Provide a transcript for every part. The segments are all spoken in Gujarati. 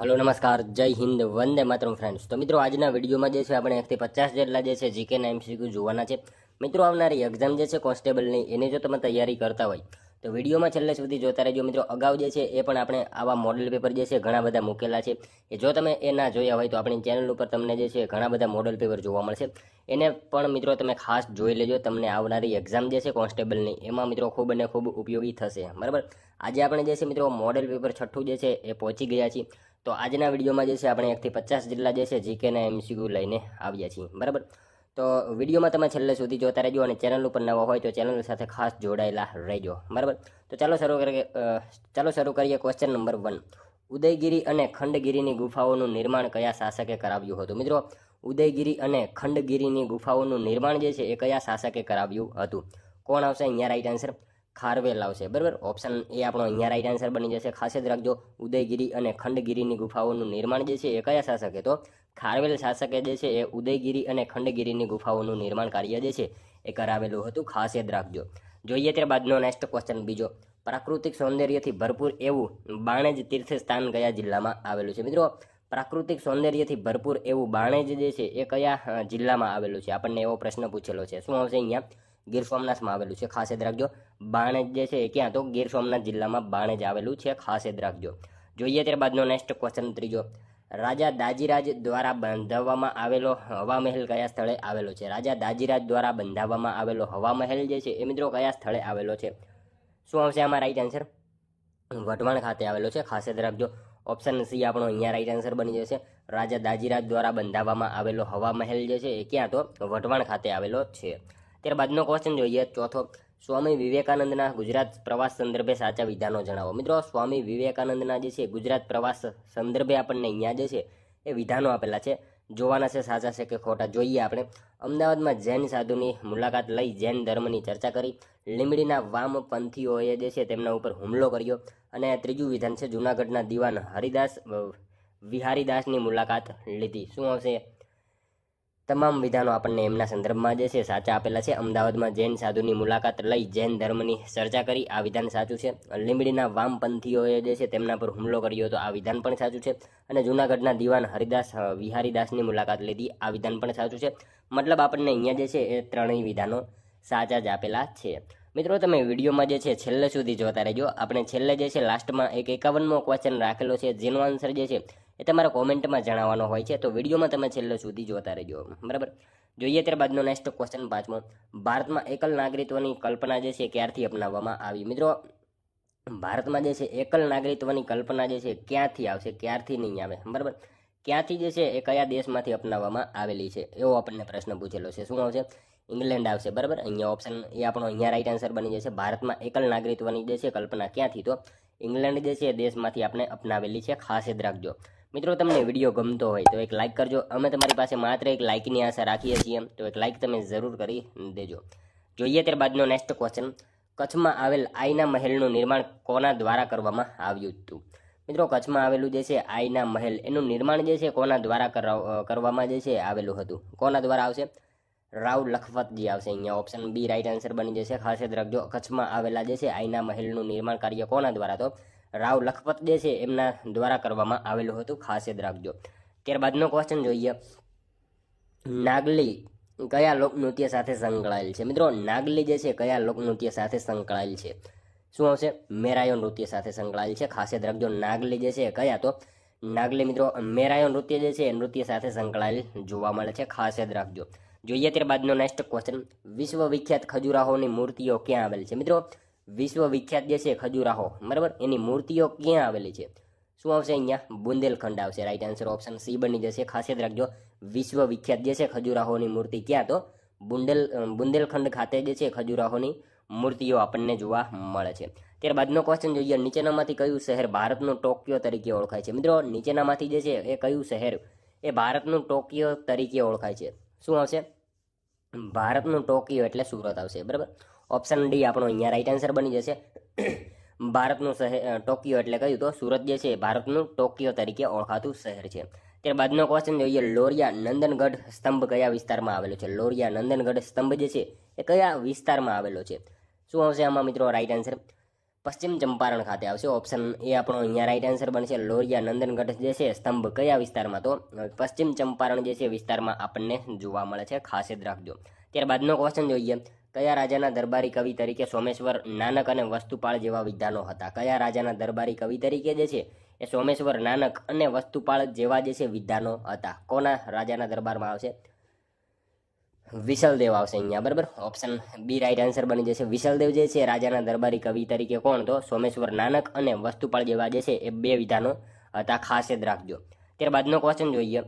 હલો, નમસ્કાર. જય હિન્દ. વંદે માતરમ ફ્રેન્ડ્સ તો મિત્રો, આજના વિડીયોમાં જે છે, આપણે એકથી પચાસ જેટલા જે છે જીકેના એમસીક્યુ જોવાના છે. મિત્રો, આવનારી એક્ઝામ જે છે કોન્સ્ટેબલની એની જો તમે તૈયારી કરતા હોય, તો વિડીયોમાં છેલ્લે સુધી જોતા રહેજો. મિત્રો, અગાઉ જે છે, એ પણ આપણે આવા મોડેલ પેપર જે છે, ઘણા બધા મૂકેલા છે. એ જો તમે એ ના જોયા હોય, તો આપણી ચેનલ ઉપર તમને જે છે, ઘણા બધા મોડલ પેપર જોવા મળશે. એને પણ, મિત્રો, તમે ખાસ જોઈ લેજો. તમને આવનારી એક્ઝામ જે છે કોન્સ્ટેબલની એમાં, મિત્રો, ખૂબ અને ખૂબ ઉપયોગી થશે. બરાબર? આજે આપણે જે છે, મિત્રો મોડલ પેપર છઠ્ઠું જે છે, એ પહોંચી ગયા છીએ. તો આજના વિડીયોમાં જે છે આપણે એકથી પચાસ જેટલા જે છે જીકેના એમસીક્યુ લઈને આવ્યા છીએ. બરાબર? તો વિડીયોમાં તમે છેલ્લે સુધી જોતા રહેજો અને ચેનલ ઉપર નવા હોય તો ચેનલ સાથે ખાસ જોડાયેલા રહેજો. બરાબર? તો ચાલો શરૂ કરીએ ચાલો શરૂ કરીએ ક્વેશ્ચન નંબર વન ઉદયગીરી અને ખંડગીરીની ગુફાઓનું નિર્માણ કયા શાસકે કરાવ્યું હતું? મિત્રો, ઉદયગીરી અને ખંડગીરીની ગુફાઓનું નિર્માણ જે છે એ કયા શાસકે કરાવ્યું હતું? કોણ આવશે? અહીંયા રાઈટ આન્સર ખારવેલ આવશે બરાબર? ઓપ્શન એ આપણો અહીંયા રાઈટ આન્સર બની જશે. ખાસ જ રાખજો, ઉદયગીરી અને ખંડગીરીની ગુફાઓનું નિર્માણ જે છે એ કયા શાસકે? તો ખારવેલ શાસકે જે છે એ ઉદયગીરી અને ખંડગીરીની ગુફાઓનું નિર્માણ કાર્ય જે છે એ કરાવેલું હતું. ખાસ યાદ રાખજો. જોઈએ ત્યારબાદનો નેક્સ્ટ ક્વેશ્ચન બીજો. પ્રાકૃતિક સૌંદર્યથી ભરપૂર એવું બાણેજ તીર્થ સ્થાન કયા જિલ્લામાં આવેલું છે? મિત્રો, પ્રાકૃતિક સૌંદર્યથી ભરપૂર એવું બાણેજ જે છે એ કયા જિલ્લામાં આવેલું છે? આપણને એવો પ્રશ્ન પૂછેલો છે. શું આવશે અહીંયા? ગીર સોમનાથમાં આવેલું છે. ખાસ યાદ રાખજો, બાણેજ જે છે ક્યાં? તો ગીર સોમનાથ જિલ્લામાં બાણેજ આવેલું છે. ખાસ યાદ રાખજો. જોઈએ ત્યારબાદનો નેક્સ્ટ ક્વેશ્ચન ત્રીજો. રાજા દાજીરાજ દ્વારા બંધાવવામાં આવેલો હવા મહેલ કયા સ્થળે આવેલો છે? રાજા દાજીરાજ દ્વારા બંધાવવામાં આવેલો હવા મહેલ જે છે એ મિત્રો કયા સ્થળે આવેલો છે? શું આવશે આમાં રાઈટ આન્સર વઢવાણ ખાતે આવેલો છે. ખાસ યાદ રાખજો. ઓપ્શન સી આપણો અહીંયા રાઈટ આન્સર બની જશે. રાજા દાજીરાજ દ્વારા બંધાવવામાં આવેલો હવા મહેલ જે છે એ ક્યાં? તો વઢવાણ ખાતે આવેલો છે. ત્યારબાદનો ક્વેશ્ચન જોઈએ. ચોથો, સ્વામી વિવેકાનંદના ગુજરાત પ્રવાસ સંદર્ભે સાચા વિધાનો જણાવો. મિત્રો, સ્વામી વિવેકાનંદના જે છે, ગુજરાત પ્રવાસ સંદર્ભે આપણને અહીંયા જે છે, એ વિધાનો આપેલા છે. જોવાના છે, સાચા છે કે ખોટા. જોઈએ આપણે. અમદાવાદમાં જૈન સાધુની મુલાકાત લઈ જૈન ધર્મની ચર્ચા કરી. લીંબડીના વામપંથીઓએ જે છે, તેમના ઉપર હુમલો કર્યો. અને ત્રીજું વિધાન છે, જૂનાગઢના દિવાન હરિદાસ વિહારીદાસની મુલાકાત લીધી. શું આવશે? તમામ વિધાનો આપણને એમના સંદર્ભમાં જે છે સાચા આપેલા છે. અમદાવાદમાં જૈન સાધુની મુલાકાત લઈ જૈન ધર્મની ચર્ચા કરી. આ વિધાન સાચું છે. લીંબડીના વામપંથીઓએ જે છે તેમના પર હુમલો કર્યો હતો આ વિધાન પણ સાચું છે. અને જૂનાગઢના દિવાન હરિદાસ વિહારીદાસની મુલાકાત લીધી. આ વિધાન પણ સાચું છે. મતલબ આપણને અહીંયા જે છે એ ત્રણેય વિધાનો સાચા જ આપેલા છે. મિત્રો, તમે વિડીયોમાં જે છે, છેલ્લે સુધી જોતા રહેજો. આપણે છેલ્લે જે છે, લાસ્ટમાં એક એકાવનમો ક્વેશ્ચન રાખેલો છે. જેનો આન્સર જે છે, એ તમારા કોમેન્ટમાં જણાવવાનો હોય છે. તો વિડીયોમાં તમે છેલ્લે સુધી જોતા રહેજો. બરાબર? જોઈએ ત્યારબાદનો નેક્સ્ટ ક્વેશ્ચન પાંચમો. ભારતમાં એકલ નાગરિકત્વની કલ્પના જે છે, ક્યારથી અપનાવવામાં આવી? મિત્રો, ભારતમાં જે છે, એકલ નાગરિકત્વની કલ્પના જે છે, ક્યાંથી આવશે? ક્યારથી નહીં આવે? બરાબર? ક્યાંથી જે છે, એ કયા દેશમાંથી અપનાવવામાં આવેલી છે? એવો આપણને પ્રશ્ન પૂછેલો છે. શું આવશે? ઇંગ્લેન્ડ આવશે, બરાબર? અહીંયા ઓપ્શન એ આપણો અહીંયા રાઈટ આન્સર બની જશે. ભારતમાં એકલ નાગરિક જે છે કલ્પના ક્યાંથી? તો ઇંગ્લેન્ડ જે છે દેશમાંથી આપણે અપનાવેલી છે ખાસ યાદ રાખજો. મિત્રો, તમને વીડિયો ગમતો હોય તો એક લાઇક કરજો. અમે તમારી પાસે માત્ર એક લાઇકની આશા રાખીએ છીએ. તો એક લાઇક તમે જરૂર કરી દેજો. જોઈએ ત્યારબાદનો નેક્સ્ટ ક્વેશ્ચન કચ્છમાં આવેલ આઈના મહેલનું નિર્માણ કોના દ્વારા કરવામાં આવ્યું હતું? મિત્રો, કચ્છમાં આવેલું જે છે આઈના મહેલ, એનું નિર્માણ જે છે કોના દ્વારા કરાવ- કરવામાં જે છે આવેલું હતું? કોના દ્વારા આવશે? રાવ લખપતજી આવશે અહીંયા ઓપ્શન બી રાઈટ આન્સર બની જશે. ખાસ યાદ રાખજો, કચ્છમાં આવેલા જે છે, આઈના મહેલનું નિર્માણ કાર્ય કોના દ્વારા? તો રાવ લખપત જે છે, એમના દ્વારા કરવામાં આવેલું હતું. ખાસ યાદ રાખજો. ત્યારબાદનો ક્વેશ્ચન જોઈએ. નાગલી કયા લોકનૃત્ય સાથે સંકળાયેલ છે? મિત્રો, નાગલી જે છે, કયા લોકનૃત્ય સાથે સંકળાયેલ છે? શું આવશે? મેરાયો નૃત્ય સાથે સંકળાયેલ છે. ખાસ યાદ રાખજો, નાગલી જે છે, કયા? તો નાગલી મિત્રો, મેરાયો નૃત્ય જે છે, એ નૃત્ય સાથે સંકળાયેલ જોવા મળે છે. ખાસ યાદ રાખજો. જોઈએ ત્યારબાદનો નેક્સ્ટ ક્વેશ્ચન વિશ્વ વિખ્યાત ખજૂરાહોની મૂર્તિઓ ક્યાં આવેલી છે? મિત્રો વિશ્વ વિખ્યાત જે છે ખજુરાહો, બરાબર? એની મૂર્તિઓ ક્યાં આવેલી છે? શું આવશે અહીંયા? બુંદેલખંડ આવશે. રાઈટ આન્સર ઓપ્શન સી બની જશે. ખાસ યાદ રાખજો વિશ્વ વિખ્યાત જે છે ખજુરાહોની મૂર્તિ ક્યાં? તો બુંદેલ બુંદેલખંડ ખાતે જે છે ખજુરાહોની મૂર્તિઓ આપણને જોવા મળે છે. ત્યારબાદનો ક્વેશ્ચન જોઈએ, નીચેનામાંથી કયું શહેર ભારતનું ટોક્યો તરીકે ઓળખાય છે? મિત્રો, નીચેનામાંથી જે છે એ કયું શહેર એ ભારતનું ટોક્યો તરીકે ઓળખાય છે? શું આવશે? ભારતનું ટોક્યો એટલે સુરત આવશે, બરાબર? ઓપ્શન ડી આપણો અહીંયા રાઈટ આન્સર બની જશે. ભારતનું શહેર ટોકિયો એટલે કહ્યું તો? સુરત જે છે, ભારતનું ટોક્યો તરીકે ઓળખાતું શહેર છે. ત્યારબાદનો ક્વેશ્ચન જોઈએ, લોરિયા નંદનગઢ સ્તંભ કયા વિસ્તારમાં આવેલો છે? લોરિયા નંદનગઢ સ્તંભ જે છે, એ કયા વિસ્તારમાં આવેલો છે? શું આવશે આમાં મિત્રો? રાઈટ આન્સર પશ્ચિમ ચંપારણ ખાતે આવશે. ઓપ્શન એ આપણો અહીંયા રાઈટ આન્સર બનશે. લોરિયા નંદનગઢ જે છે, સ્તંભ કયા વિસ્તારમાં? તો પશ્ચિમ ચંપારણ જે છે, વિસ્તારમાં આપણને જોવા મળે છે. ખાસ યાદ રાખજો. ત્યારબાદનો ક્વેશ્ચન જોઈએ. કયા રાજાના દરબારી કવિ તરીકે સોમેશ્વર નાનક અને વસ્તુપાળ જેવા વિધાનો હતા? કયા રાજાના દરબારી કવિ તરીકે જે છે, એ સોમેશ્વર નાનક અને વસ્તુપાળ જેવા જે છે વિધાનો હતા? કોના રાજાના દરબારમાં આવશે? વિશલદેવ આવશે અહીંયા, બરાબર? ઓપ્શન બી રાઈટ આન્સર બની જશે. વિશલદેવ જે છે, રાજાના દરબારી કવિ તરીકે કોણ તો સોમેશ્વર નાનક અને વસ્તુપાળ જેવા જે છે, એ બે વિધાનો હતા, ખાસ યાદ રાખજો. ત્યારબાદનો ક્વેશ્ચન જોઈએ.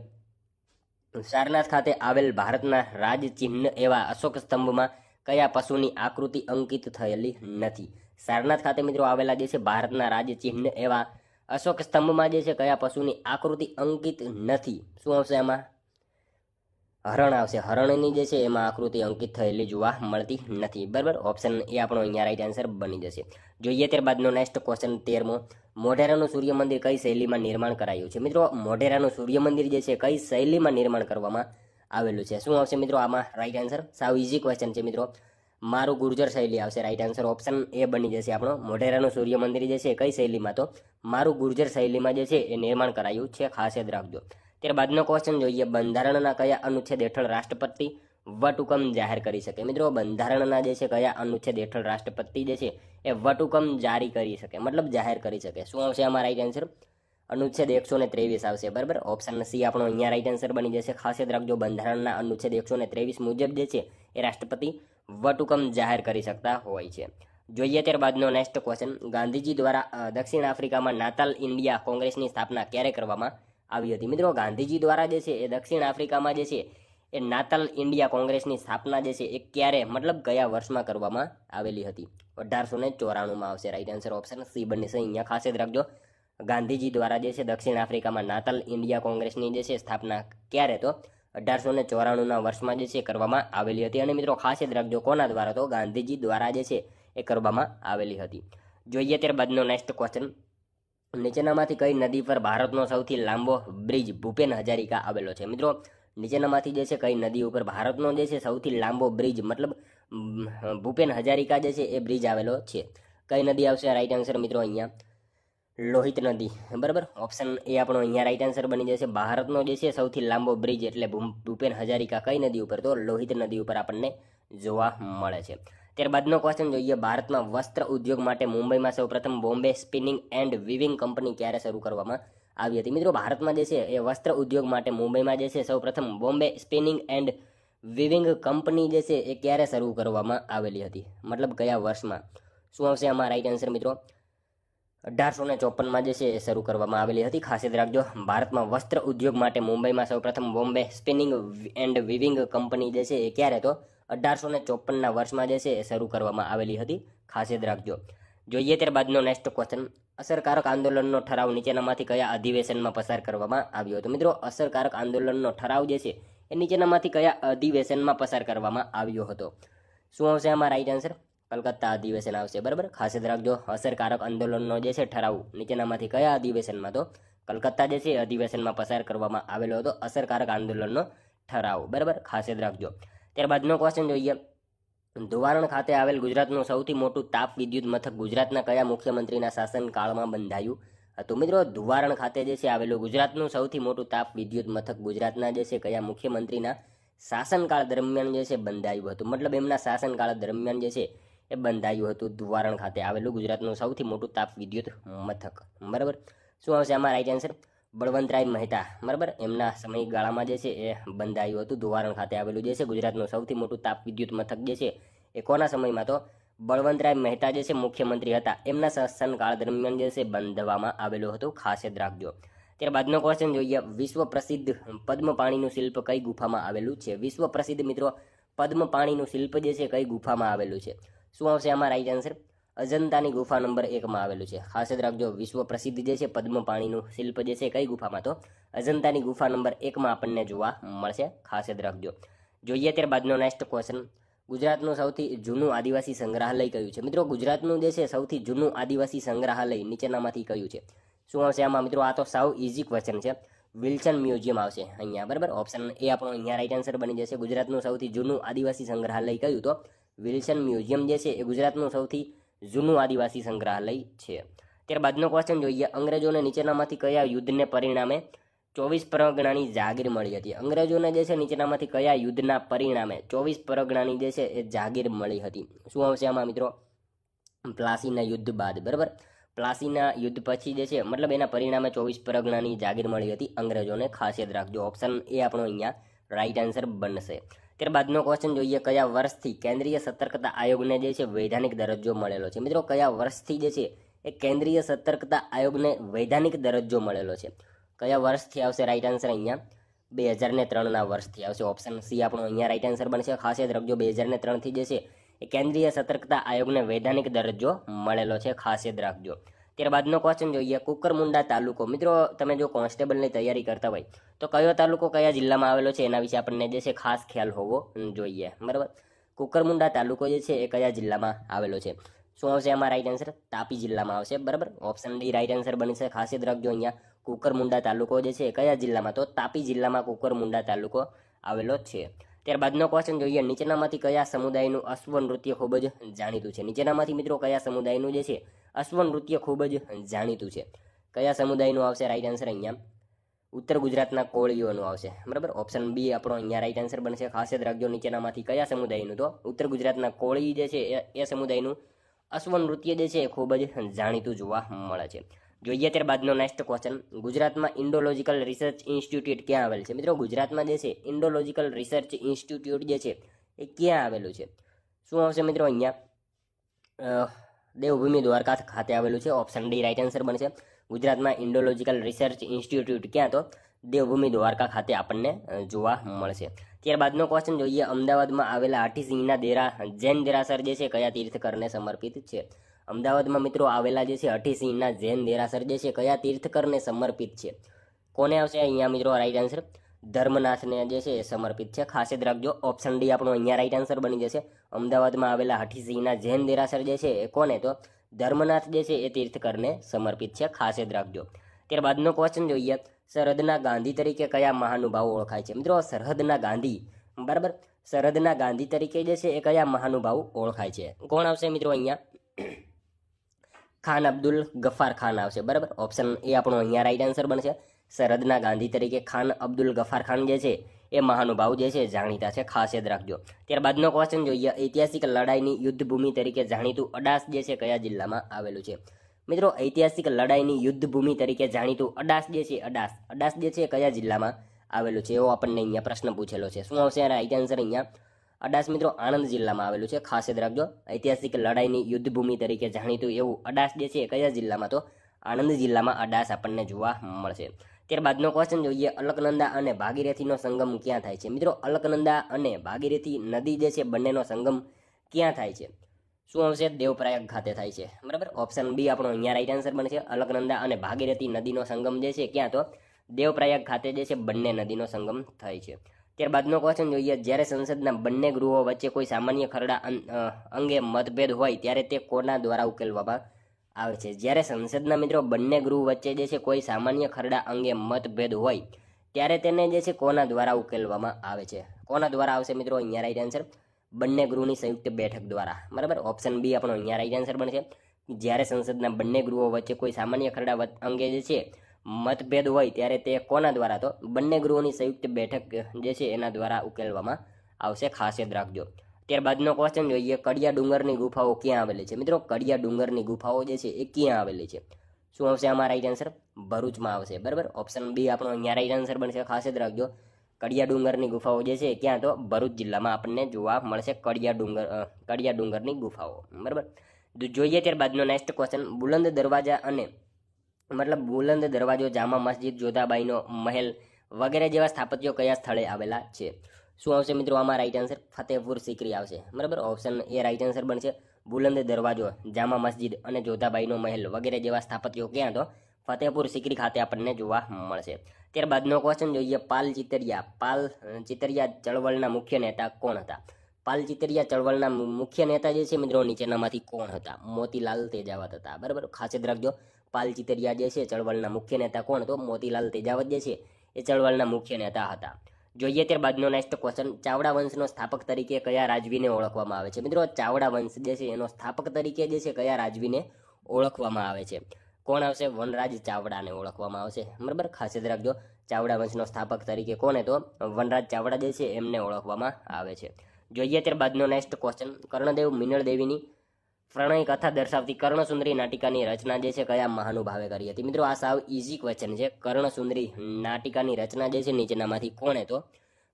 સારનાથ ખાતે આવેલ ભારતના રાજચિહ્ન એવા અશોક સ્તંભમાં કયા પશુની આકૃતિ અંકિત થયેલી નથી? સારનાથ ખાતે મિત્રો આવેલા જે છે, ભારતના રાજચિહ્ન એવા અશોક સ્તંભમાં જે છે, કયા પશુની આકૃતિ અંકિત નથી? શું આવશે એમાં હરણ આવશે. હરણની જે છે એમાં આકૃતિ અંકિત થયેલી જોવા મળતી નથી. બરાબર? ઓપ્શન એ આપણો અહીંયા રાઈટ આન્સર બની જશે. જોઈએ ત્યારબાદનો નેક્સ્ટ ક્વેશ્ચન તેરમો. મોઢેરાનું સૂર્ય મંદિર કઈ શૈલીમાં નિર્માણ કરાયું છે? મિત્રો, મોઢેરાનું સૂર્ય મંદિર જે છે, કઈ શૈલીમાં નિર્માણ કરવામાં આવેલું છે? શું આવશે મિત્રો આમાં? રાઈટ આન્સર સાવ ઇઝી ક્વેશ્ચન છે મિત્રો. મારું ગુર્જર શૈલી આવશે. રાઈટ આન્સર ઓપ્શન એ બની જશે આપણો. મોઢેરાનું સૂર્ય મંદિર જે છે, કઈ શૈલીમાં? તો મારું ગુર્જર શૈલીમાં જે છે, એ નિર્માણ કરાયું છે. ખાસ યાદ રાખજો. ત્યારબાદનો ક્વેશ્ચન જોઈએ. બંધારણના કયા અનુચ્છેદ હેઠળ રાષ્ટ્રપતિ વટહુકમ જાહેર કરી શકે? મિત્રો, બંધારણના જે છે, કયા અનુચ્છેદ હેઠળ રાષ્ટ્રપતિ જે છે, એ વટહુકમ જારી કરી શકે? મતલબ જાહેર કરી શકે. શું આવશે આમાં રાઈટ આન્સર અનુચ્છેદ એકસો ને ત્રેવીસ આવશે. બરાબર? ઓપ્શન સી આપણો અહીંયા રાઈટ આન્સર બની જશે. ખાસ યાદ રાખજો, બંધારણના અનુચ્છેદ એકસો ને ત્રેવીસ મુજબ જે છે, એ રાષ્ટ્રપતિ વટહુકમ જાહેર કરી શકતા હોય છે. જોઈએ ત્યારબાદનો નેક્સ્ટ ક્વેશ્ચન ગાંધીજી દ્વારા દક્ષિણ આફ્રિકામાં નાતાલ ઇન્ડિયા કોંગ્રેસની સ્થાપના ક્યારે કરવામાં આવી હતી. મિત્રો, ગાંધીજી દ્વારા જે છે એ દક્ષિણ આફ્રિકામાં જે છે એ નાતાલ ઇન્ડિયા કોંગ્રેસની સ્થાપના જે છે એ ક્યારે, મતલબ કયા વર્ષમાં કરવામાં આવેલી હતી? અઢારસો ને ચોરાણુંમાં આવશે. રાઈટ આન્સર ઓપ્શન સી બંને છે અહીંયા ખાસ યાદ રાખજો. ગાંધીજી દ્વારા જે છે દક્ષિણ આફ્રિકામાં નાતાલ ઇન્ડિયા કોંગ્રેસની જે છે સ્થાપના ક્યારે તો અઢારસો ને ચોરાણુંના વર્ષમાં જે છે કરવામાં આવેલી હતી. અને મિત્રો, ખાસ યાદ રાખજો, કોના દ્વારા તો ગાંધીજી દ્વારા જે છે એ કરવામાં આવેલી હતી. જોઈએ ત્યારબાદનો નેક્સ્ટ ક્વેશ્ચન નીચેનામાંથી કઈ નદી પર ભારતનો સૌથી લાંબો બ્રિજ ભૂપેન હજારિકા આવેલો છે. મિત્રો, નીચેનામાંથી જે છે કઈ નદી ઉપર ભારતનો જે છે સૌથી લાંબો બ્રિજ, મતલબ ભૂપેન હજારિકા જે છે એ બ્રિજ આવેલો છે. કઈ નદી આવશે? રાઈટ આન્સર મિત્રો અહીંયા. લોહિત નદી. બરાબર? ઓપ્શન એ આપણો અહીંયા રાઈટ આન્સર બની જશે. ભારતનો જે છે સૌથી લાંબો બ્રિજ એટલે ભૂપેન હજારિકા કઈ નદી ઉપર? તો લોહિત નદી ઉપર આપણને જોવા મળે છે. ત્યારબાદનો ક્વેશ્ચન જોઈએ. ભારતમાં વસ્ત્ર ઉદ્યોગ માટે મુંબઈમાં સૌપ્રથમ Bombay spinning and weaving company ક્યારે શરૂ કરવામાં આવી હતી? મિત્રો, ભારતમાં જે છે એ વસ્ત્ર ઉદ્યોગ માટે મુંબઈમાં જે છે સૌપ્રથમ Bombay spinning and weaving company જે છે એ ક્યારે શરૂ કરવામાં આવેલી હતી? મતલબ કયા વર્ષમાં? શું આવશે આમાં? રાઈટ આન્સર મિત્રો. અઢારસો ને ચોપનમાં જે છે એ શરૂ કરવામાં આવેલી હતી. ખાસ યાદ રાખજો, ભારતમાં વસ્ત્ર ઉદ્યોગ માટે મુંબઈમાં સૌપ્રથમ Bombay spinning and weaving company જે છે એ ક્યારે? તો અઢારસો ને ચોપનના વર્ષમાં જે છે એ શરૂ કરવામાં આવેલી હતી. ખાસ યાદ રાખજો. જોઈએ ત્યારબાદનો નેક્સ્ટ ક્વેશ્ચન અસરકારક આંદોલનનો ઠરાવ નીચેનામાંથી કયા અધિવેશનમાં પસાર કરવામાં આવ્યો હતો? મિત્રો, અસરકારક આંદોલનનો ઠરાવ જે છે એ નીચેનામાંથી કયા અધિવેશનમાં પસાર કરવામાં આવ્યો હતો? શું આવશે આમાં? રાઈટ આન્સર કલકત્તા અધિવેશન આવશે. બરાબર? ખાસ યાદ રાખજો, અસરકારક આંદોલનનો જે છે ઠરાવ નીચેનામાંથી કયા અધિવેશનમાં તો કલકત્તા જે છે અધિવેશનમાં પસાર કરવામાં આવેલો હતો અસરકારક આંદોલનનો ઠરાવ. બરાબર? ખાસ યાદ રાખજો. ત્યારબાદનો ક્વેશ્ચન જોઈએ. ધોવારણ ખાતે આવેલ ગુજરાતનું સૌથી મોટું તાપ વિદ્યુત મથક ગુજરાતના કયા મુખ્યમંત્રીના શાસનકાળમાં બંધાયું? હતું મિત્રો, ધુવારણ ખાતે જે છે આવેલું ગુજરાતનું સૌથી મોટું તાપ વિદ્યુત મથક ગુજરાતના જે છે કયા મુખ્યમંત્રીના શાસનકાળ દરમિયાન જે છે બંધાયું હતું? મતલબ એમના શાસનકાળ દરમિયાન જે છે એ બંધાયું હતું ધુવારણ ખાતે આવેલું ગુજરાતનું સૌથી મોટું તાપ વિદ્યુત મથક. બરાબર? શું આવશે આમાં રાઈટ આન્સર બળવંતરાય મહેતા, બરાબર? એમના સમયગાળામાં જે છે એ બંધાયું હતું. ધુવારણ ખાતે આવેલું જે છે ગુજરાતનું સૌથી મોટું તાપ વિદ્યુત મથક જે છે એ કોના સમયમાં? તો બળવંતરાય મહેતા જે છે મુખ્યમંત્રી હતા. એમના શાસનકાળ દરમિયાન જે છે બંધવામાં આવેલું હતું. ખાસ યાદ રાખજો. ત્યારબાદનો ક્વેશ્ચન જોઈએ. વિશ્વ પ્રસિદ્ધ પદ્મપાણીનું શિલ્પ કઈ ગુફામાં આવેલું છે? વિશ્વ પ્રસિદ્ધ મિત્રો, પદ્મપાણીનું શિલ્પ જે છે કઈ ગુફામાં આવેલું છે? શું આવશે આમાં? રાઈટ આન્સર અજંતાની ગુફા નંબર એકમાં આવેલું છે. ખાસ યાદ રાખજો, વિશ્વ પ્રસિદ્ધ જે છે પદ્મપાણીનું શિલ્પ જે છે, કઈ ગુફામાં તો? અજંતાની ગુફા નંબર એકમાં આપણને જોવા મળશે. ખાસ યાદ રાખજો. જોઈએ ત્યારબાદનો નેક્સ્ટ ક્વેશ્ચન ગુજરાતનું સૌથી જૂનું આદિવાસી સંગ્રહાલય કયું છે? મિત્રો, ગુજરાતનું જે છે, સૌથી જૂનું આદિવાસી સંગ્રહાલય નીચેનામાંથી કયું છે? શું આવશે આમાં? મિત્રો, આ તો સાવ ઇઝી ક્વેશ્ચન છે. વિલ્સન મ્યુઝિયમ આવશે અહીંયા, બરાબર? ઓપ્શન એ આપણો અહીંયા રાઈટ આન્સર બની જશે. ગુજરાતનું સૌથી જૂનું આદિવાસી સંગ્રહાલય કયું તો? વિલ્સન મ્યુઝિયમ જે છે, એ ગુજરાતનું સૌથી જૂનું આદિવાસી સંગ્રહાલય છે. ત્યારબાદનો ક્વેશ્ચન જોઈએ. અંગ્રેજોને નીચેનામાંથી કયા યુદ્ધને પરિણામે ચોવીસ પરગણાની જાગીર મળી હતી? અંગ્રેજોને જે છે નીચેનામાંથી કયા યુદ્ધના પરિણામે ચોવીસ પરગણાની જે છે એ જાગીર મળી હતી? શું આવશે આમાં મિત્રો? પ્લાસીના યુદ્ધ બાદ, બરાબર? પ્લાસીના યુદ્ધ પછી જે છે, મતલબ એના પરિણામે ચોવીસ પરગણાની જાગીર મળી હતી. અંગ્રેજોને ખાસિયત રાખજો. ઓપ્શન એ આપણો અહીંયા રાઈટ આન્સર બનશે. ત્યારબાદનો ક્વેશ્ચન જોઈએ કયા વર્ષથી કેન્દ્રીય સતર્કતા આયોગને જે છે વૈધાનિક દરજ્જો મળેલો છે? મિત્રો, કયા વર્ષથી જે છે એ કેન્દ્રીય સતર્કતા આયોગને વૈધાનિક દરજ્જો મળેલો છે? કયા વર્ષથી આવશે? રાઈટ આન્સર અહીંયા. બે હજાર ને ત્રણના વર્ષથી આવશે. ઓપ્શન સી આપણો અહીંયા રાઈટ આન્સર બનશે. ખાસ યાદ રાખજો બે હજાર ને ત્રણથી જે છે એ કેન્દ્રીય સતર્કતા આયોગને વૈધાનિક દરજ્જો મળેલો છે. ખાસ યાદ રાખજો. ત્યારબાદનો ક્વેશ્ચન જોઈએ. કુકરમુંડા તાલુકો. મિત્રો, તમે જો કોન્સ્ટેબલની તૈયારી કરતા હોય, તો કયો તાલુકો કયા જિલ્લામાં આવેલો છે? એના વિશે આપણને જે છે ખાસ ખ્યાલ હોવો જોઈએ. બરાબર? કુકરમુંડા તાલુકો જે છે એ કયા જિલ્લામાં આવેલો છે? શું આવશે આમાં રાઈટ આન્સર તાપી જિલ્લામાં આવશે. બરાબર? ઓપ્શન ડી રાઈટ આન્સર બનશે છે ખાસ યાદ રાખજો અહીંયા. કુકરમુંડા તાલુકો જે છે કયા જિલ્લામાં? તો તાપી જિલ્લામાં કુકરમુંડા તાલુકો આવેલો છે. ત્યારબાદનો ક્વેશ્ચન જોઈએ. નીચેનામાંથી કયા સમુદાયનું અશ્વ નૃત્ય ખૂબ જ જાણીતું છે? નીચેનામાંથી મિત્રો કયા સમુદાયનું જે છે, અશ્વ નૃત્ય ખૂબ જ જાણીતું છે? કયા સમુદાયનું આવશે? રાઈટ આન્સર અહીંયા. ઉત્તર ગુજરાતના કોળીઓનું આવશે. બરાબર? ઓપ્શન બી આપણો અહીંયા રાઈટ આન્સર બનશે. ખાસ યાદ રાખજો નીચેનામાંથી કયા સમુદાયનું તો. ઉત્તર ગુજરાતના કોળી જે છે એ- સમુદાયનું અશ્વ નૃત્ય જે છે, એ ખૂબ જ જાણીતું જોવા મળે છે. જોઈએ ત્યારબાદનો નેક્સ્ટ ક્વેશ્ચન ગુજરાતમાં ઇન્ડોલોજિકલ રિસર્ચ ઇન્સ્ટિટ્યૂટ ક્યાં આવેલ છે? મિત્રો, ગુજરાતમાં જે છે ઇન્ડોલોજિકલ રિસર્ચ ઇન્સ્ટિટ્યૂટ જે છે, એ ક્યાં આવેલું છે? શું આવશે મિત્રો અહીંયા? દેવભૂમિ દ્વારકા ખાતે આવેલું છે. ઓપ્શન ડી રાઇટ આન્સર બનશે. ગુજરાતમાં ઇન્ડોલોજિકલ રિસર્ચ ઇન્સ્ટિટ્યૂટ ક્યાં તો? દેવભૂમિ દ્વારકા ખાતે આપણને જોવા મળશે. ત્યારબાદનો ક્વેશ્ચન જોઈએ. અમદાવાદમાં આવેલા હાથીસિંહના દેરા, જૈન દેરાસર જે છે, કયા તીર્થકરને સમર્પિત છે? અમદાવાદમાં મિત્રો આવેલા જે છે હઠીસિંહના જૈન દેરાસર જે છે, કયા તીર્થકરને સમર્પિત છે? કોને આવશે? અહીંયા મિત્રો રાઈટ આન્સર ધર્મનાથને જે છે સમર્પિત છે. ખાસ યાદ રાખજો ઓપ્શન ડી આપણો અહીંયા રાઈટ આન્સર બની જશે. અમદાવાદમાં આવેલા હઠીસિંહના જૈન દેરાસર જે છે, એ કોને? તો ધર્મનાથ જે છે, એ તીર્થકરને સમર્પિત છે. ખાસ યાદ રાખજો. ત્યારબાદનો ક્વેશ્ચન જોઈએ. સરહદના ગાંધી તરીકે કયા મહાનુભાવો ઓળખાય છે? મિત્રો, સરહદના ગાંધી, બરાબર? સરહદના ગાંધી તરીકે જે છે, એ કયા મહાનુભાવ ઓળખાય છે? કોણ આવશે મિત્રો અહીંયા? ખાન અબ્દુલ ગફાર ખાન આવશે, બરાબર? ઓપ્શન એ આપણો અહીંયા રાઈટ આન્સર બનશે. સરહદના ગાંધી તરીકે ખાન અબ્દુલ ગફાર ખાન જે છે, એ મહાનુભાવ જે છે, જાણીતા છે, ખાસ યાદ રાખજો. ત્યારબાદનો ક્વેશ્ચન જોઈએ, ઐતિહાસિક લડાઈની યુદ્ધભૂમિ તરીકે જાણીતું અડાસ જે છે, કયા જિલ્લામાં આવેલું છે? મિત્રો, ઐતિહાસિક લડાઈની યુદ્ધભૂમિ તરીકે જાણીતું અડાસ જે છે, અડાસ. અડાસ જે છે, કયા જિલ્લામાં આવેલું છે? એવો આપણને અહીંયા પ્રશ્ન પૂછેલો છે. શું આવશે? રાઈટ આન્સર અહીંયા. અડાસ મિત્રો આણંદ જિલ્લામાં આવેલું છે. ખાસ યાદ રાખજો, ઐતિહાસિક લડાઈની યુદ્ધભૂમિ તરીકે જાણીતું એવું અડાસ જે છે કયા જિલ્લામાં તો આણંદ જિલ્લામાં અડાસ આપણને જોવા મળશે. ત્યારબાદનો ક્વેશ્ચન જોઈએ, અલકનંદા અને ભાગીરથીનો સંગમ ક્યાં થાય છે? મિત્રો, અલકનંદા અને ભાગીરથી નદી જે છે, બંનેનો સંગમ ક્યાં થાય છે? શું આવશે? દેવપ્રયાગ ખાતે થાય છે. બરાબર? ઓપ્શન બી આપણો અહીંયા રાઈટ આન્સર બનશે. અલકનંદા અને ભાગીરથી નદીનો સંગમ જે છે ક્યાં તો દેવપ્રયાગ ખાતે જે છે, બંને નદીનો સંગમ થાય છે. ત્યારબાદનો ક્વેશ્ચન જોઈએ જ્યારે સંસદના બંને ગૃહો વચ્ચે કોઈ સામાન્ય ખરડા અંગે મતભેદ હોય, ત્યારે તે કોના દ્વારા ઉકેલવામાં આવે છે? જ્યારે સંસદના મિત્રો બંને ગૃહ વચ્ચે જે છે કોઈ સામાન્ય ખરડા અંગે મતભેદ હોય, ત્યારે તેને જે છે કોના દ્વારા ઉકેલવામાં આવે છે? કોના દ્વારા આવશે મિત્રો? અહીંયા રાઈટ આન્સર બંને ગૃહની સંયુક્ત બેઠક દ્વારા. બરાબર? ઓપ્શન બી આપણો અહીંયા રાઈટ આન્સર બનશે. જ્યારે સંસદના બંને ગૃહો વચ્ચે કોઈ સામાન્ય ખરડા અંગે જે છે મતભેદ હોય ત્યારે તે કોના દ્વારા તો બંને ગૃહોની સંયુક્ત બેઠક જે છે એના દ્વારા ઉકેલવામાં આવશે. ખાસ યાદ રાખજો. ત્યારબાદનો ક્વેશ્ચન જોઈએ, કડિયા ડુંગરની ગુફાઓ ક્યાં આવેલી છે? મિત્રો, કડિયા ડુંગરની ગુફાઓ જે છે એ ક્યાં આવેલી છે? શું આવશે આમાં રાઈટ આન્સર ભરૂચમાં આવશે. બરાબર? ઓપ્શન બી આપણો અહીંયા રાઈટ આન્સર બનશે. ખાસ યાદ રાખજો. કડિયા ડુંગરની ગુફાઓ જે છે ક્યાં તો ભરૂચ જિલ્લામાં આપણને જોવા મળશે. કડિયા ડુંગર કડિયા ડુંગરની ગુફાઓ. બરાબર? જોઈએ ત્યારબાદનો નેક્સ્ટ ક્વેશ્ચન બુલંદ દરવાજા અને મતલબ બુલંદ દરવાજો, જામા મસ્જિદ, જોધાબાઈનો મહેલ વગેરે જેવા સ્થાપત્યો કયા સ્થળે આવેલા છે? શું આવશે મિત્રો? આમાં રાઈટ આન્સર ફતેહપુર સિકરી આવશે. બરાબર? ઓપ્શન એ રાઈટ આન્સર બનશે. બુલંદ દરવાજો, જામા મસ્જિદ અને જોધાબાઈનો મહેલ વગેરે જેવા સ્થાપત્યો ક્યાં તો ફતેહપુર સિકરી ખાતે આપણને જોવા મળશે. ત્યારબાદનો ક્વેશ્ચન જોઈએ. પાલ ચિતરિયા. પાલ ચિતરિયા ચળવળના મુખ્ય નેતા કોણ હતા? પાલ ચિતરિયા ચળવળના મુખ્ય નેતા જે છે મિત્રો, નીચેનામાંથી કોણ હતા? મોતીલાલ તેજાવત હતા. બરાબર? ખાસ યાદ રાખજો. પાલ ચિતરિયા જે છે, ચળવળના મુખ્ય નેતા કોણ તો? મોતીલાલ તેજાવત જે છે, એ ચળવળના મુખ્ય નેતા હતા. જોઈએ ત્યારબાદનો નેક્સ્ટ ક્વેશ્ચન ચાવડા વંશનો સ્થાપક તરીકે કયા રાજવીને ઓળખવામાં આવે છે? મિત્રો, ચાવડા વંશ જે છે, એનો સ્થાપક તરીકે જે છે, કયા રાજવીને ઓળખવામાં આવે છે? કોણ આવશે? વનરાજ ચાવડાને ઓળખવામાં આવશે. બરાબર? ખાસ યાદ રાખજો. ચાવડા વંશનો સ્થાપક તરીકે કોને તો વનરાજ ચાવડા જે છે, એમને ઓળખવામાં આવે છે. જોઈએ ત્યારબાદનો નેક્સ્ટ ક્વેશ્ચન કર્ણદેવ મિનળ દેવીની પ્રણય કથા દર્શાવતી કર્ણસુંદરી નાટિકાની રચના જે છે, કયા મહાનુભાવે કરી હતી? મિત્રો, આ સાવ ઇઝી ક્વેશ્ચન છે. કર્ણસુંદરી નાટિકાની રચના જે છે, નીચેનામાંથી કોણે તો?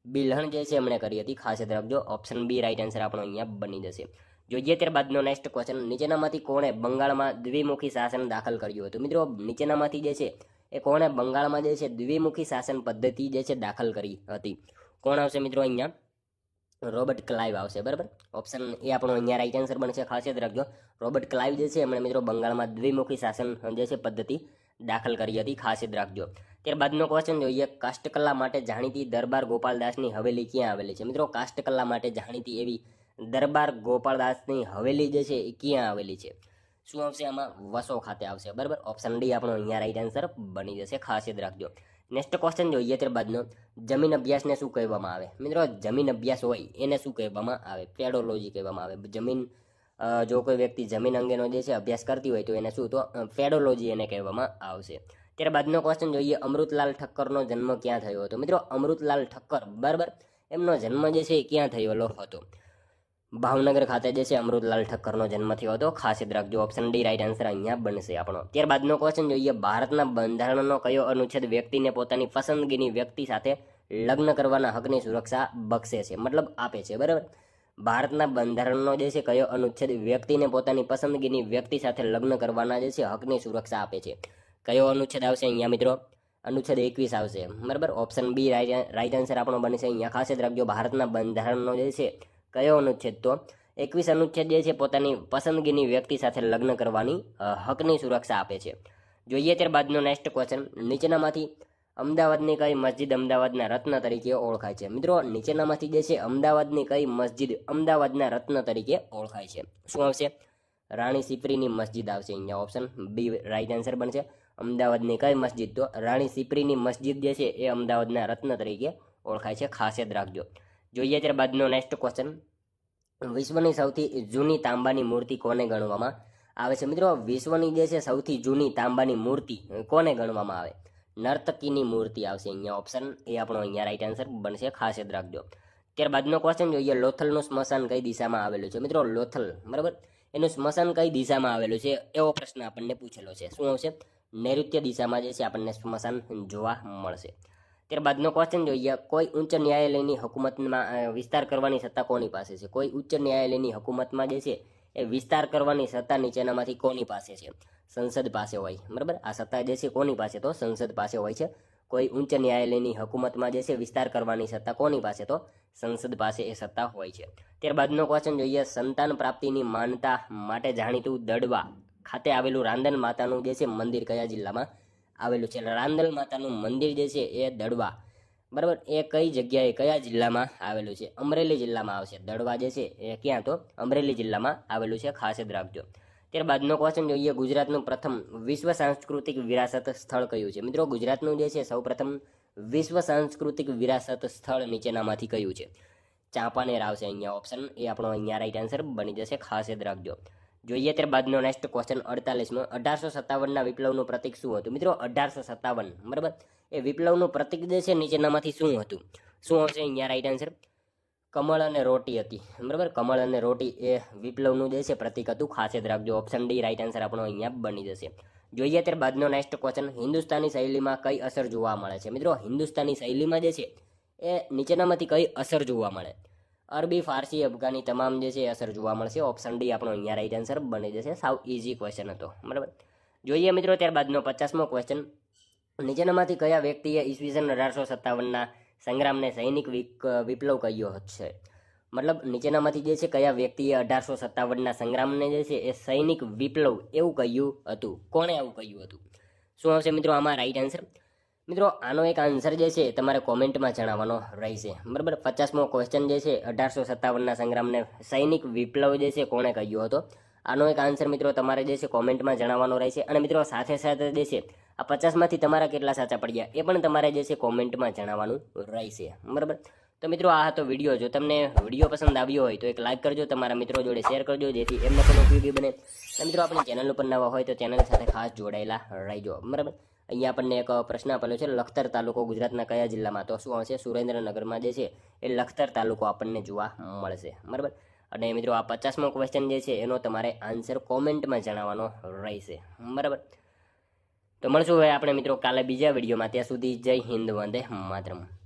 બિલહણ જે છે, એમણે કરી હતી. ખાસ યાદ રાખજો ઓપ્શન બી રાઈટ આન્સર આપણો અહીંયા બની જશે. જોઈએ ત્યારબાદનો નેક્સ્ટ ક્વેશ્ચન નીચેનામાંથી કોણે બંગાળમાં દ્વિમુખી શાસન દાખલ કર્યું હતું? મિત્રો, નીચેનામાંથી જે છે, એ કોણે બંગાળમાં જે છે, દ્વિમુખી શાસન પદ્ધતિ જે છે, દાખલ કરી હતી? કોણ આવશે મિત્રો અહીંયા? રોબર્ટ ક્લાઇવ આવશે, બરાબર? ઓપ્શન એ આપણો અહીંયા રાઈટ આન્સર બનશે, ખાસ યાદ રાખજો. રોબર્ટ ક્લાઇવ જે છે, એમણે મિત્રો બંગાળમાં દ્વિમુખી શાસન જે છે, પદ્ધતિ દાખલ કરી હતી, ખાસ યાદ રાખજો. ત્યારબાદનો ક્વેશ્ચન જોઈએ, કાષ્ટકલા માટે જાણીતી દરબાર ગોપાલદાસની હવેલી ક્યાં આવેલી છે? મિત્રો, કાષ્ટકલા માટે જાણીતી એવી દરબાર ગોપાલદાસની હવેલી જે છે, એ ક્યાં આવેલી છે? શું આવશે આમાં? વસો ખાતે આવશે, બરાબર? ઓપ્શન ડી આપણો અહીંયા રાઈટ આન્સર બની જશે, ખાસ યાદ રાખજો. નેક્સ્ટ ક્વેશ્ચન જોઈએ ત્યારબાદનો. જમીન અભ્યાસને શું કહેવામાં આવે? મિત્રો, જમીન અભ્યાસ હોય, એને શું કહેવામાં આવે? પેડોલોજી કહેવામાં આવે. જમીન જો કોઈ વ્યક્તિ જમીન અંગેનો જે છે અભ્યાસ કરતી હોય તો એને શું? તો પેડોલોજી એને કહેવામાં આવશે. ત્યારબાદનો ક્વેશ્ચન જોઈએ, અમૃતલાલ ઠક્કરનો જન્મ ક્યાં થયો હતો? મિત્રો, અમૃતલાલ ઠક્કર, બરાબર? એમનો જન્મ જે છે એ ક્યાં થયેલો હતો? ભાવનગર ખાતે જે છે અમૃતલાલ ઠક્કરનો જન્મ થયો હતો. ખાસ યાદ રાખજો ઓપ્શન ડી રાઈટ આન્સર અહીંયા બનશે આપણો. ત્યારબાદનો ક્વેશ્ચન જોઈએ, ભારતના બંધારણનો કયો અનુચ્છેદ વ્યક્તિને પોતાની પસંદગીની વ્યક્તિ સાથે લગ્ન કરવાના હકની સુરક્ષા બક્ષે છે? મતલબ આપે છે, બરાબર? ભારતના બંધારણનો જે છે કયો અનુચ્છેદ વ્યક્તિને પોતાની પસંદગીની વ્યક્તિ સાથે લગ્ન કરવાના જે છે હકની સુરક્ષા આપે છે? કયો અનુચ્છેદ આવશે અહીંયા મિત્રો? અનુચ્છેદ એકવીસ આવશે. બરાબર? ઓપ્શન બી રાઈટ આન્સર આપણો બનશે અહીંયા. ખાસ યાદ રાખજો, ભારતના બંધારણનો જે છે કયો અનુચ્છેદ તો? એકવીસ અનુચ્છેદ જે છે, પોતાની પસંદગીની વ્યક્તિ સાથે લગ્ન કરવાની હકની સુરક્ષા આપે છે. જોઈએ ત્યારબાદનો નેક્સ્ટ ક્વેશ્ચન નીચેનામાંથી અમદાવાદની કઈ મસ્જિદ અમદાવાદના રત્ન તરીકે ઓળખાય છે? મિત્રો, નીચેનામાંથી જે છે, અમદાવાદની કઈ મસ્જિદ અમદાવાદના રત્ન તરીકે ઓળખાય છે? શું આવશે? રાણી સિપરીની મસ્જિદ આવશે. અહીંયા ઓપ્શન બી રાઈટ આન્સર બનશે. અમદાવાદની કઈ મસ્જિદ તો? રાણી સિપરીની મસ્જિદ જે છે, એ અમદાવાદના રત્ન તરીકે ઓળખાય છે. ખાસ યાદ રાખજો. જોઈએ ત્યારબાદનો નેક્સ્ટ ક્વેશ્ચન વિશ્વની સૌથી જૂની તાંબાની મૂર્તિ કોને ગણવામાં આવે છે? મિત્રો, વિશ્વની જે છે સૌથી જૂની તાંબાની મૂર્તિ કોને ગણવામાં આવે? નર્તકીની મૂર્તિ આવશે. અહીંયા ઓપ્શન એ આપણો અહીંયા રાઈટ આન્સર બનશે. ખાસ યાદ રાખજો. ત્યારબાદનો ક્વેશ્ચન જોઈએ. લોથલનું સ્મશાન કઈ દિશામાં આવેલું છે? મિત્રો, લોથલ, બરાબર? એનું સ્મશાન કઈ દિશામાં આવેલું છે? એવો પ્રશ્ન આપણને પૂછેલો છે. શું આવશે? નૈઋત્ય દિશામાં જે છે આપણને સ્મશાન જોવા મળશે. ત્યારબાદનો ક્વેશ્ચન જોઈએ. કોઈ ઉચ્ચ ન્યાયાલયની હકુમતમાં વિસ્તાર કરવાની સત્તા કોની પાસે છે? કોઈ ઉચ્ચ ન્યાયાલયની હકુમતમાં જે છે, એ વિસ્તાર કરવાની સત્તા નીચેનામાંથી કોની પાસે છે? સંસદ પાસે હોય. બરાબર? આ સત્તા જે છે, કોની પાસે? તો સંસદ પાસે હોય છે. કોઈ ઉચ્ચ ન્યાયાલયની હકુમતમાં જે છે, વિસ્તાર કરવાની સત્તા કોની પાસે? તો સંસદ પાસે એ સત્તા હોય છે. ત્યારબાદનો ક્વેશ્ચન જોઈએ. સંતાન પ્રાપ્તિની માનતા માટે જાણીતું દડવા ખાતે આવેલું રાંદન માતાનું જે છે, મંદિર કયા જિલ્લામાં આવેલું છે. રાંદલ માતાનું મંદિર જે છે એ દડવા. બરાબર? એ કઈ જગ્યાએ, કયા જિલ્લામાં આવેલું છે? અમરેલી જિલ્લામાં આવશે. દડવા જે છે એ ક્યાં તો? અમરેલી જિલ્લામાં આવેલું છે. ખાસ યાદ રાખજો. ત્યારબાદનો ક્વેશ્ચન જોઈએ. ગુજરાતનું પ્રથમ વિશ્વ સાંસ્કૃતિક વિરાસત સ્થળ કયું છે? મિત્રો, ગુજરાતનું જે છે સૌ પ્રથમ વિશ્વ સાંસ્કૃતિક વિરાસત સ્થળ નીચેનામાંથી કયું છે? ચાંપાનેર આવશે અહીંયા. ઓપ્શન એ આપણો અહીંયા રાઈટ આન્સર બની જશે. ખાસ યાદ રાખજો. જોઈએ ત્યારબાદનો નેક્સ્ટ ક્વેશ્ચન અડતાલીસમાં. અઢારસો સત્તાવનના વિપ્લવનું પ્રતિક શું હતું? મિત્રો, અઢારસો સત્તાવન, બરાબર? એ વિપ્લવનું પ્રતિક જે છે, નીચેનામાંથી શું હતું? શું આવશે? અહીંયા રાઈટ આન્સર કમળ અને રોટી હતી, બરાબર? કમળ અને રોટી એ વિપ્લવનું જે છે, પ્રતિક હતું. ખાસ યાદ રાખજો. ઓપ્શન ડી રાઈટ આન્સર આપણો અહીંયા બની જશે. જોઈએ ત્યારબાદનો નેક્સ્ટ ક્વેશ્ચન હિન્દુસ્તાની શૈલીમાં કઈ અસર જોવા મળે છે? મિત્રો, હિન્દુસ્તાની શૈલીમાં જે છે, એ નીચેનામાંથી કઈ અસર જોવા મળે? અરબી, ફારસી, અફઘાની તમામ જે છે અસર જોવા મળશે. ઓપ્શન ડી આપણો અહીંયા રાઈટ આન્સર બની જશે. સાવ ઇઝી ક્વેશ્ચન હતો. બરાબર? જોઈએ મિત્રો ત્યારબાદનો પચાસમો ક્વેશ્ચન નીચેનામાંથી કયા વ્યક્તિએ ઈસવીસન અઢારસો સત્તાવનના સંગ્રામને સૈનિક વિપ્લવ કહ્યો છે? મતલબ નીચેનામાંથી જે છે કયા વ્યક્તિએ અઢારસો સત્તાવનના સંગ્રામને જે છે એ સૈનિક વિપ્લવ એવું કહ્યું હતું? કોણે આવું કહ્યું હતું? શું આવશે મિત્રો આમાં રાઈટ આન્સર મિત્રો, આનો એક આન્સર જે છે તમારે કોમેન્ટમાં જણાવવાનો રહેશે. બરાબર, પચાસમો ક્વેશ્ચન જે છે, અઢારસો સત્તાવનના સંગ્રામને સૈનિક વિપ્લવ જે છે, કોણે કહ્યું હતો? આનો એક આન્સર મિત્રો તમારે જે છે, કોમેન્ટમાં જણાવવાનો રહેશે. અને મિત્રો, સાથે સાથે જે છે, આ પચાસમાંથી તમારા કેટલા સાચા પડ્યા, એ પણ તમારે જે છે, કોમેન્ટમાં જણાવવાનું રહેશે. બરાબર? તો મિત્રો, આ હતો વીડિયો. જો તમને વીડિયો પસંદ આવ્યો હોય તો એક લાઇક કરજો, તમારા મિત્રો જોડે શેર કરજો, જેથી એમને પણ ઉપયોગી બને. મિત્રો, આપણી ચેનલ ઉપર નવા હોય તો ચેનલ સાથે ખાસ જોડાયેલા રહેજો. બરાબર? અહીંયા આપણને એક પ્રશ્ન આપેલો છે, લખતર તાલુકો ગુજરાતના કયા જિલ્લામાં? તો શું આવશે? સુરેન્દ્રનગરમાં જે છે, એ લખતર તાલુકો આપણને જોવા મળશે. બરાબર? અને મિત્રો, આ પચાસમો ક્વેશ્ચન જે છે, એનો તમારે આન્સર કોમેન્ટમાં જણાવવાનો રહેશે. બરાબર? તો મળશું હવે આપણે મિત્રો કાલે બીજા વિડીયોમાં. ત્યાં સુધી જય હિન્દ, વંદે માતરમ.